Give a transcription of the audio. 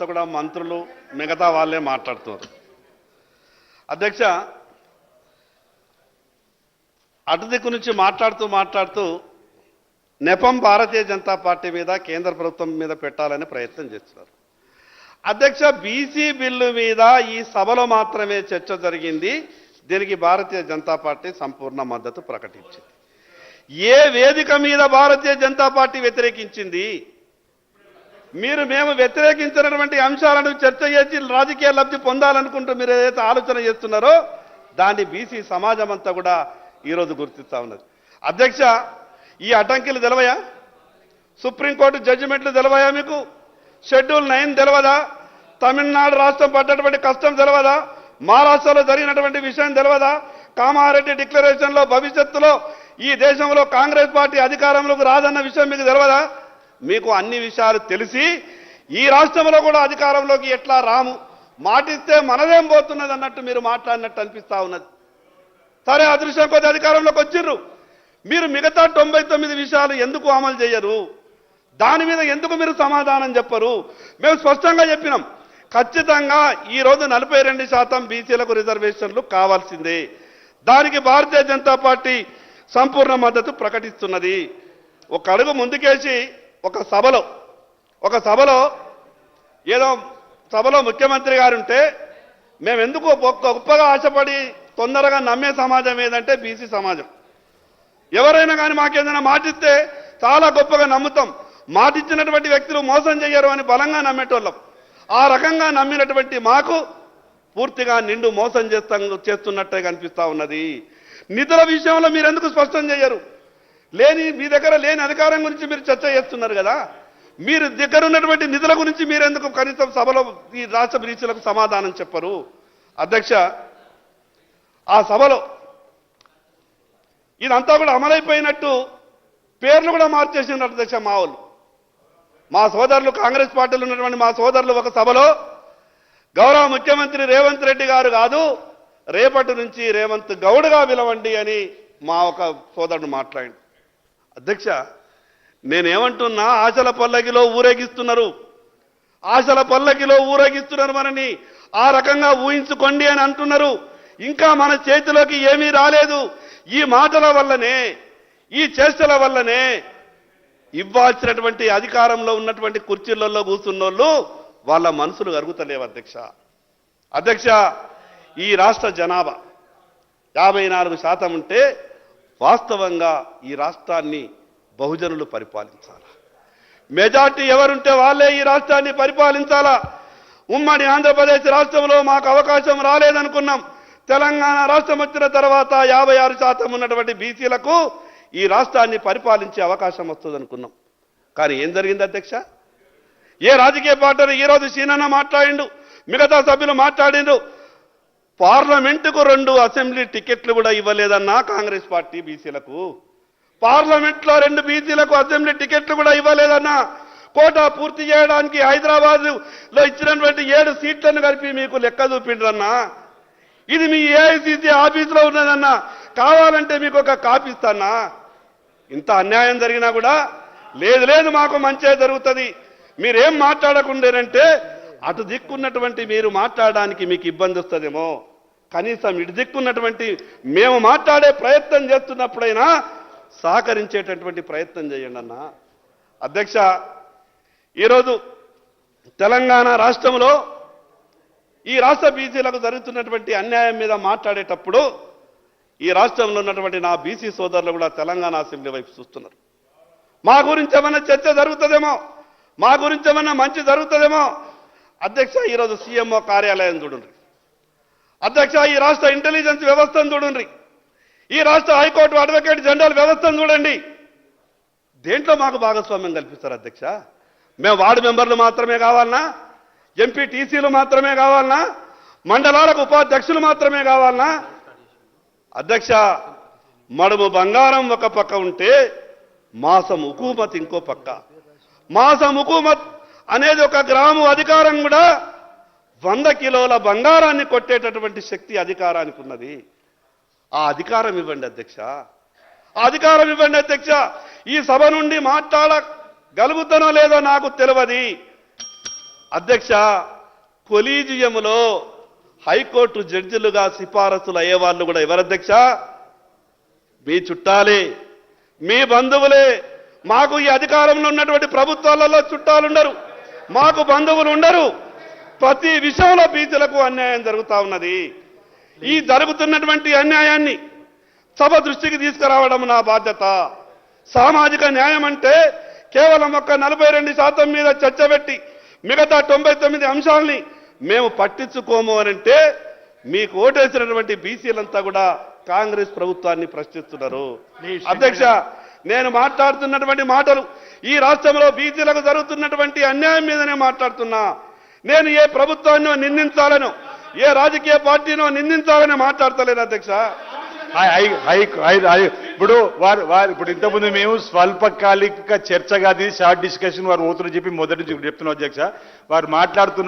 అంతా కూడా మంత్రులు మిగతా వాళ్ళే మాట్లాడుతున్నారు. అధ్యక్ష అటుదిక్కు నుంచి మాట్లాడుతూ మాట్లాడుతూ నెపం భారతీయ జనతా పార్టీ మీద కేంద్ర ప్రభుత్వం మీద పెట్టాలని ప్రయత్నం చేస్తున్నారు. అధ్యక్ష బీసీ బిల్లు మీద ఈ సభలో మాత్రమే చర్చ జరిగింది. దీనికి భారతీయ జనతా పార్టీ సంపూర్ణ మద్దతు ప్రకటించింది. ఏ వేదిక మీద భారతీయ జనతా పార్టీ వ్యతిరేకించింది? మీరు మేము వ్యతిరేకించినటువంటి అంశాలను చర్చ చేసి రాజకీయ లబ్ధి పొందాలనుకుంటూ మీరు ఏదైతే ఆలోచన చేస్తున్నారో దాన్ని బీసీ సమాజం అంతా కూడా ఈరోజు గుర్తిస్తా ఉన్నది. అధ్యక్ష ఈ అడ్డంకిలు తెలవయా? సుప్రీంకోర్టు జడ్జిమెంట్లు తెలవయా మీకు? Schedule nine తెలవదా? తమిళనాడు రాష్ట్రం పడ్డటువంటి కష్టం తెలవదా? మహారాష్ట్రలో జరిగినటువంటి విషయం తెలవదా? కామారెడ్డి డిక్లరేషన్లో భవిష్యత్తులో ఈ దేశంలో కాంగ్రెస్ పార్టీ అధికారంలోకి రాదన్న విషయం మీకు తెలవదా? మీకు అన్ని విషయాలు తెలిసి ఈ రాష్ట్రంలో కూడా అధికారంలోకి ఎట్లా రాము? మాటిస్తే మనదేం పోతున్నది అన్నట్టు మీరు మాట్లాడినట్టు అనిపిస్తా ఉన్నది. సరే అదృష్టం కొద్ది అధికారంలోకి వచ్చిర్రు. మీరు మిగతా తొంభై తొమ్మిది విషయాలు ఎందుకు అమలు చేయరు? దాని మీద ఎందుకు మీరు సమాధానం చెప్పరు? మేము స్పష్టంగా చెప్పినాం. ఖచ్చితంగా ఈ రోజు నలభై రెండు శాతం బీసీలకు రిజర్వేషన్లు కావాల్సిందే. దానికి భారతీయ జనతా పార్టీ సంపూర్ణ మద్దతు ప్రకటిస్తున్నది. ఒక అడుగు ముందుకేసి ఒక సభలో ఒక సభలో ఏదో సభలో ముఖ్యమంత్రి గారు ఉంటే మేము ఎందుకు గొప్పగా ఆశపడి తొందరగా నమ్మే సమాజం ఏదంటే బీసీ సమాజం. ఎవరైనా కానీ మాకేదైనా మాటిస్తే చాలా గొప్పగా నమ్ముతాం. మాటిచ్చినటువంటి వ్యక్తులు మోసం చేయరు అని బలంగా నమ్మేటోళ్ళం. ఆ రకంగా నమ్మినటువంటి మాకు పూర్తిగా నిండు మోసం చేస్తాం చేస్తున్నట్టే కనిపిస్తా ఉన్నది. నిధుల విషయంలో మీరు ఎందుకు స్పష్టం చేయరు లేని మీ దగ్గర లేని అధికారం గురించి మీరు చర్చ చేస్తున్నారు కదా. మీరు దగ్గర ఉన్నటువంటి నిధుల గురించి మీరు ఎందుకు కనీసం సభలో ఈ రాష్ట్ర బ్రీచులకు సమాధానం చెప్పరు? అధ్యక్ష ఆ సభలో ఇదంతా కూడా అమలైపోయినట్టు పేర్లు కూడా మార్చేసిండ్రు అధ్యక్ష మా వాళ్ళు మా సోదరులు కాంగ్రెస్ పార్టీలో ఉన్నటువంటి మా సోదరులు ఒక సభలో గౌరవ ముఖ్యమంత్రి రేవంత్ రెడ్డి గారు కాదు రేపటి నుంచి రేవంత్ గౌడ్గా పిలవండి అని మా ఒక సోదరుడు మాట్లాడి అధ్యక్ష నేనేమంటున్నా ఆశల పల్లకిలో ఊరేగిస్తున్నారు. ఆశల పల్లకిలో ఊరేగిస్తున్నారు మనని. ఆ రకంగా ఊహించుకోండి అని అంటున్నారు. ఇంకా మన చేతిలోకి ఏమీ రాలేదు. ఈ మాటల వల్లనే ఈ చేష్టల వల్లనే ఇవ్వాల్సినటువంటి అధికారంలో ఉన్నటువంటి కుర్చీలలో కూర్చున్నోళ్ళు వాళ్ళ మనసులు కరుగుతలేవు అధ్యక్ష. అధ్యక్ష ఈ రాష్ట్ర జనాభా యాభై నాలుగు శాతం ఉంటే వాస్తవంగా ఈ రాష్ట్రాన్ని బహుజనులు పరిపాలించాలి? మెజార్టీ ఎవరుంటే వాళ్ళే ఈ రాష్ట్రాన్ని పరిపాలించాలా? ఉమ్మడి ఆంధ్రప్రదేశ్ రాష్ట్రంలో మాకు అవకాశం రాలేదనుకున్నాం. తెలంగాణ రాష్ట్రం వచ్చిన తర్వాత యాభై ఆరు శాతం ఉన్నటువంటి బీసీలకు ఈ రాష్ట్రాన్ని పరిపాలించే అవకాశం వస్తుంది అనుకున్నాం కానీ ఏం జరిగింది అధ్యక్ష? ఏ రాజకీయ పార్టీ ఈ రోజు సీనన్న మాట్లాడిండు మిగతా సభ్యులు మాట్లాడిండు పార్లమెంటుకు రెండు అసెంబ్లీ టికెట్లు కూడా ఇవ్వలేదన్నా కాంగ్రెస్ పార్టీ బీసీలకు. పార్లమెంట్లో రెండు బీసీలకు అసెంబ్లీ టికెట్లు కూడా ఇవ్వలేదన్నా. కోటా పూర్తి చేయడానికి హైదరాబాద్లో ఇచ్చినటువంటి ఏడు సీట్లను కలిపి మీకు లెక్క చూపిండ్రన్నా. ఇది మీ ఏఐసిసి ఆఫీసులో ఉన్నదన్నా. కావాలంటే మీకు ఒక కాపిస్తానా ఇంత అన్యాయం జరిగినా కూడా లేదు లేదు మాకు మంచే జరుగుతుంది. మీరేం మాట్లాడకుండారంటే అటు దిక్కున్నటువంటి మీరు మాట్లాడడానికి మీకు ఇబ్బంది వస్తుందేమో. కనీసం ఇటు దిక్కున్నటువంటి మేము మాట్లాడే ప్రయత్నం చేస్తున్నప్పుడైనా సహకరించేటటువంటి ప్రయత్నం చేయండి అన్న. అధ్యక్ష ఈరోజు తెలంగాణ రాష్ట్రంలో ఈ రాష్ట్ర బీసీలకు జరుగుతున్నటువంటి అన్యాయం మీద మాట్లాడేటప్పుడు ఈ రాష్ట్రంలో ఉన్నటువంటి నా బీసీ సోదరులు కూడా తెలంగాణ అసెంబ్లీ వైపు చూస్తున్నారు. మా గురించి ఏమైనా చర్చ జరుగుతుందేమో? మా గురించి ఏమన్నా మంచి జరుగుతుందేమో? అధ్యక్ష ఈరోజు సీఎంఓ కార్యాలయం చూడండి. అధ్యక్ష ఈ రాష్ట్ర ఇంటెలిజెన్స్ వ్యవస్థను చూడండి. ఈ రాష్ట్ర హైకోర్టు అడ్వకేట్ జనరల్ వ్యవస్థను చూడండి. దేంట్లో మాకు భాగస్వామ్యం కల్పిస్తారు అధ్యక్ష? మేము వార్డు మెంబర్లు మాత్రమే కావాలనా? ఎంపీ టీసీలు మాత్రమే కావాలనా? మండలాలకు ఉపాధ్యక్షులు మాత్రమే కావాలనా? అధ్యక్ష మడుము బంగారం ఒక పక్క ఉంటే మాసం హుకూమత్ ఇంకో పక్క. మాసం హుకూమత్ అనేది ఒక గ్రాము అధికారం కూడా వంద కిలోల బంగారాన్ని కొట్టేటటువంటి శక్తి అధికారానికి ఉన్నది. ఆ అధికారం ఇవ్వండి అధ్యక్ష. ఆ అధికారం ఇవ్వండి అధ్యక్ష. ఈ సభ నుండి మాట్లాడగలుగుతానో లేదో నాకు తెలియదు. అధ్యక్ష కొలీజియంలో హైకోర్టు జడ్జిలుగా సిఫారసులు అయ్యేవాళ్ళు కూడా ఎవరు అధ్యక్ష? మీ చుట్టాలే. మీ బంధువులే. మాకు ఈ అధికారంలో ఉన్నటువంటి ప్రభుత్వాలలో చుట్టాలుండరు. మాకు బంధువులు ఉండరు ప్రతి విషయంలో బీసీలకు అన్యాయం జరుగుతా ఉన్నది. ఈ జరుగుతున్నటువంటి అన్యాయాన్ని సభ దృష్టికి తీసుకురావడం నా బాధ్యత. సామాజిక న్యాయం అంటే కేవలం ఒక్క నలభై రెండు శాతం మీద చర్చ పెట్టి మిగతా తొంభై తొమ్మిది అంశాలని మేము పట్టించుకోము అని అంటే మీకు ఓటేసినటువంటి బీసీలంతా కూడా కాంగ్రెస్ ప్రభుత్వాన్ని ప్రశ్నిస్తున్నారు. అధ్యక్ష నేను మాట్లాడుతున్నటువంటి మాటలు ఈ రాష్ట్రంలో బీసీలకు జరుగుతున్నటువంటి అన్యాయం మీదనే మాట్లాడుతున్నా. నేను ఏ ప్రభుత్వాన్నో నిందించాలనో ఏ రాజకీయ పార్టీనో నిందించాలని మాట్లాడతలేదు అధ్యక్ష. ఇప్పుడు వారు వారు ఇప్పుడు ఇంతకుముందు మేము స్వల్పకాలిక చర్చగా షార్ట్ డిస్కషన్ వారు ఓతులు చెప్పి మొదటి నుంచి చెప్తున్నాం అధ్యక్ష. వారు మాట్లాడుతున్న